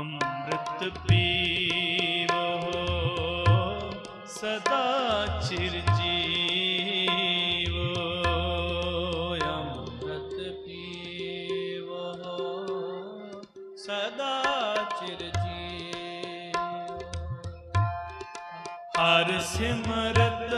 ਅੰਮ੍ਰਿਤ ਪੀਵੋ ਸਦਾ ਚਿਰ ਜੀਵੋ। ਅੰਮ੍ਰਿਤ ਪੀਵੋ ਸਦਾ ਚਿਰ ਜੀਵੋ। ਹਰ ਸਿਮਰਤ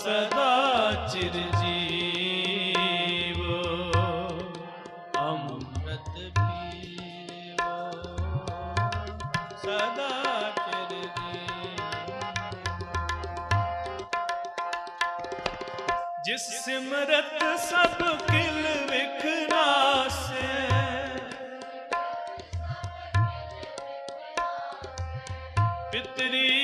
ਸਦਾ ਚਿਰ ਜੀਵੋ ਅੰਮ੍ਰਿਤ ਪੀਵੋ ਸਦਾ ਚਿਰ ਜੀਵੋ ਜਿਸ ਸਿਮਰਤ ਸਭ ਕਿਲ ਵਿਖਨਾਸੇ ਪਿਤਰੀ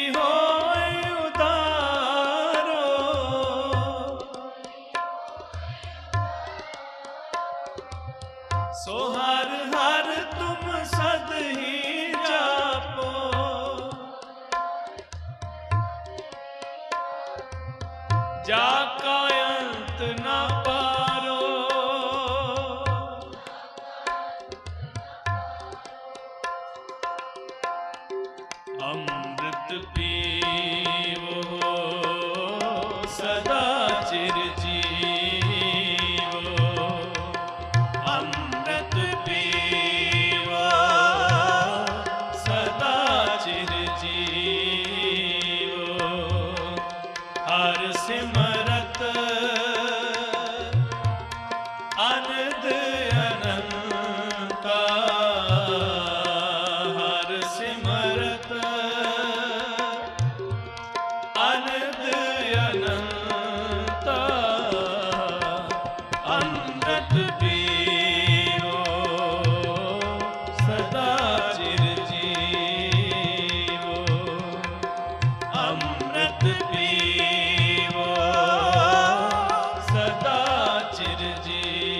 ਸੋ ਹਰ ਹਰ ਤੁਮ ਸਦ ਹੀ ਜਾਪੋ। ਜਾ ਕਾ ਅੰਤ ਨਾ ਪਾਰੋ। ਅੰਮ੍ਰਿਤ ਪੀਵੋ, ਸਦਾ ਚਿਰ ਜੀਵੋ। ਚਿਰ ਜੀਵੋ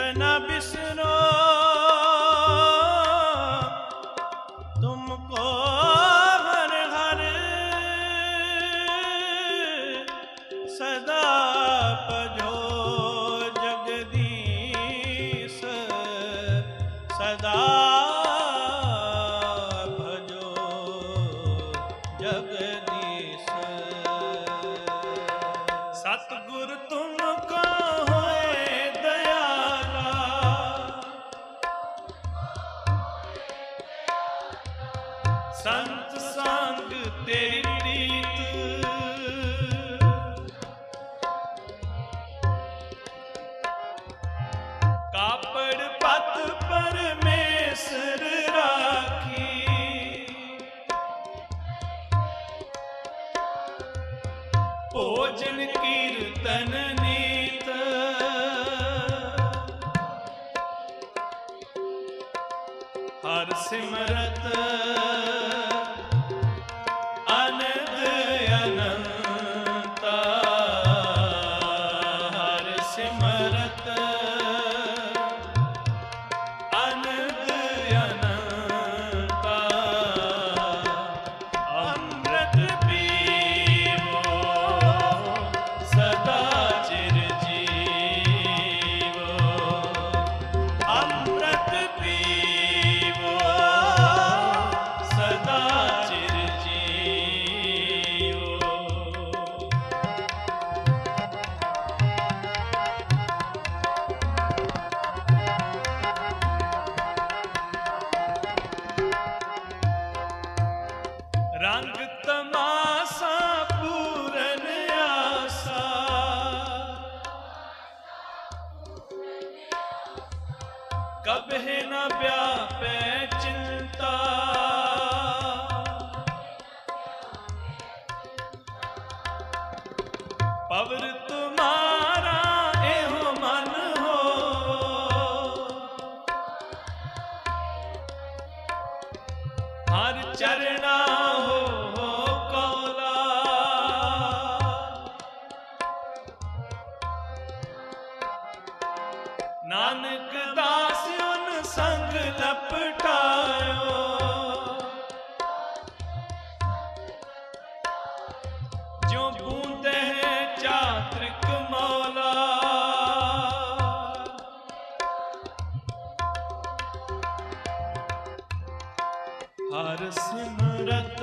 ਨਿਮਖ ਨਾ ਕਾਪੜ ਪਤ ਪਰਮੇਸ਼ਰ ਰਾਖੀ। ਭੋਜਨ ਕੀਰਤਨ ਨੀਤ। ਹਰ ਸਿਮਰਤ। ਕਬਹਿ ਨਾ ਵਿਆਪੈ ਚਿੰਤਾ। ਪਵਰ ਤੁਮਾਰਾ ਮਨ ਹੋ। ਹਰ ਚਰਣਾ ਸੰਗ ਲਪਟਾਇਓ। ਜੋ ਬੂੰਦੇ ਹੈ ਚਾਤ੍ਰਿਕ ਮੌਲਾ। ਹਰ ਸਿਮਰਤ